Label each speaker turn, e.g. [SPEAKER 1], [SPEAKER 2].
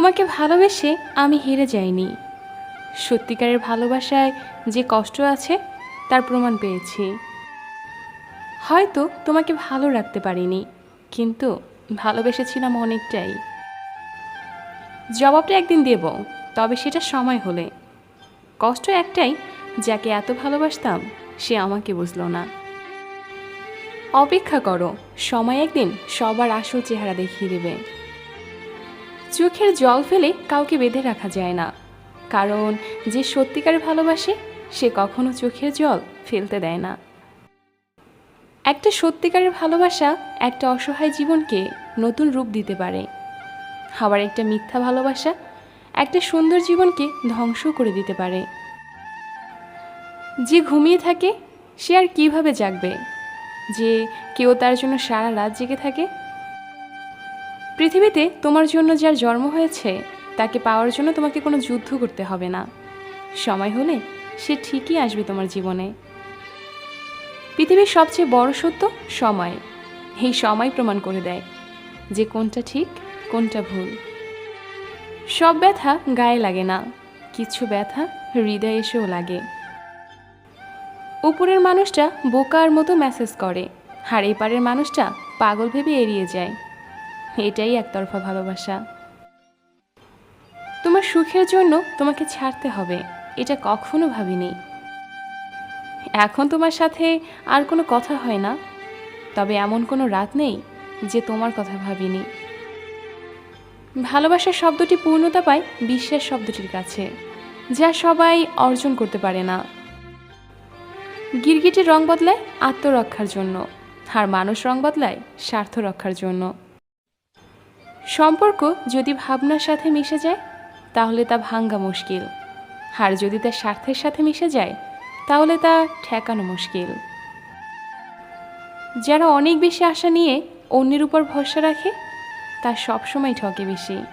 [SPEAKER 1] তোমাকে ভালোবেসে আমি হেরে যাইনি। সত্যিকারের ভালোবাসায় যে কষ্ট আছে, তার প্রমাণ পেয়েছি। হয়তো তোমাকে ভালো রাখতে পারিনি, কিন্তু ভালোবেসেছিলাম অনেকটাই। জবাবটা একদিন দেব, তবে সেটা সময় হলে। কষ্ট একটাই, যাকে এত ভালোবাসতাম, সে আমাকে বুঝলো না। অপেক্ষা করো, সময় একদিন সবার আসল চেহারা দেখিয়ে দেবে। চোখের জল ফেলে কাউকে বেঁধে রাখা যায় না। কারণ যে সত্যিকার ভালোবাসে, সে কখনো চোখের জল ফেলতে দেয় না। একটা সত্যিকারের ভালোবাসা একটা অসহায় জীবনকে নতুন রূপ দিতে পারে। আবার একটা মিথ্যা ভালোবাসা একটা সুন্দর জীবনকে ধ্বংস করে দিতে পারে। যে ঘুমিয়ে থাকে, সে আর কীভাবে জাগবে? যে কেউ তার জন্য সারা রাত জেগে থাকে পৃথিবীতে তোমার জন্য যার জন্ম হয়েছে, তাকে পাওয়ার জন্য তোমাকে কোনো যুদ্ধ করতে হবে না। সময় হলে সে ঠিকই আসবে তোমার জীবনে। পৃথিবীর সবচেয়ে বড় সত্য, সময়। এই সময় প্রমাণ করে দেয় যে কোনটা ঠিক, কোনটা ভুল। সব ব্যথা গায়ে লাগে না, কিছু ব্যথা হৃদয়ে এসেও লাগে। উপরের মানুষটা বোকার মতো মেসেজ করে, আর এপারের মানুষটা পাগল ভেবে এড়িয়ে যায়। এটাই একতরফা ভালোবাসা। তোমার সুখের জন্য তোমাকে ছাড়তে হবে, এটা কখনো ভাবিনি। এখন তোমার সাথে আর কোনো কথা হয় না, তবে এমন কোনো রাত নেই যে তোমার কথা ভাবিনি। ভালোবাসার শব্দটি পূর্ণতা পায় বিশ্বাস শব্দটির কাছে, যা সবাই অর্জন করতে পারে না। গিরগিটির রং বদলায় আত্মরক্ষার জন্য, আর মানুষ রং বদলায় স্বার্থ রক্ষার জন্য। সম্পর্ক যদি ভাবনার সাথে মিশে যায়, তাহলে তা ভাঙ্গা মুশকিল। আর যদি তা স্বার্থের সাথে মিশে যায়, তাহলে তা ঠেকানো মুশকিল। যারা অনেক বেশি আশা নিয়ে অন্যের উপর ভরসা রাখে, তা সবসময় ঠকে বেশি।